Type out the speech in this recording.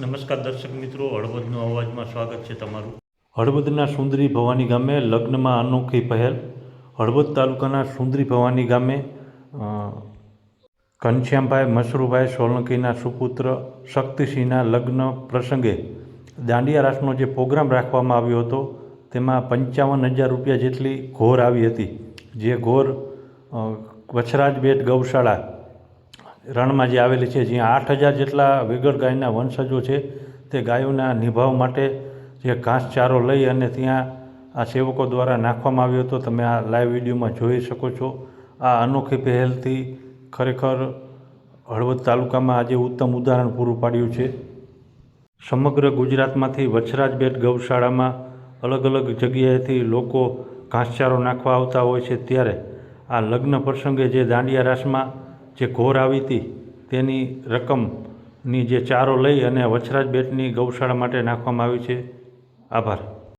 નમસ્કાર દર્શક મિત્રો, હળવદનો અવાજમાં સ્વાગત છે તમારું. હળવદના સુંદરી ભવાની ગામે લગ્નમાં અનોખી પહેલ. હળવદ તાલુકાના સુંદરી ભવાની ગામે ઘનશ્યામભાઈ મશરૂભાઈ સોલંકીના સુપુત્ર શક્તિસિંહના લગ્ન પ્રસંગે દાંડિયા રાસનો જે પ્રોગ્રામ રાખવામાં આવ્યો હતો, તેમાં પંચાવન હજાર રૂપિયા જેટલી ઘોર આવી હતી. જે ઘોર વછરાજ બેટ ગૌશાળા રણમાં જે આવેલી છે, જ્યાં આઠ હજાર જેટલા વિગળ ગાયના વંશજો છે, તે ગાયોના નિભાવ માટે જે ઘાસચારો લઈ અને ત્યાં આ સેવકો દ્વારા નાખવામાં આવ્યો હતો, તમે આ લાઈવ વિડીયોમાં જોઈ શકો છો. આ અનોખી પહેલથી ખરેખર હળવદ તાલુકામાં આજે ઉત્તમ ઉદાહરણ પૂરું પાડ્યું છે. સમગ્ર ગુજરાતમાંથી વછરાજ બેટ ગૌશાળામાં અલગ અલગ જગ્યાએથી લોકો ઘાસચારો નાખવા આવતા હોય છે, ત્યારે આ લગ્ન પ્રસંગે જે દાંડિયા રાસમાં જે ઘોર આવી હતી, તેની રકમની જે ચારો લઈ અને વછરાજ બેટની ગૌશાળા માટે નાખવામાં આવી છે. આભાર.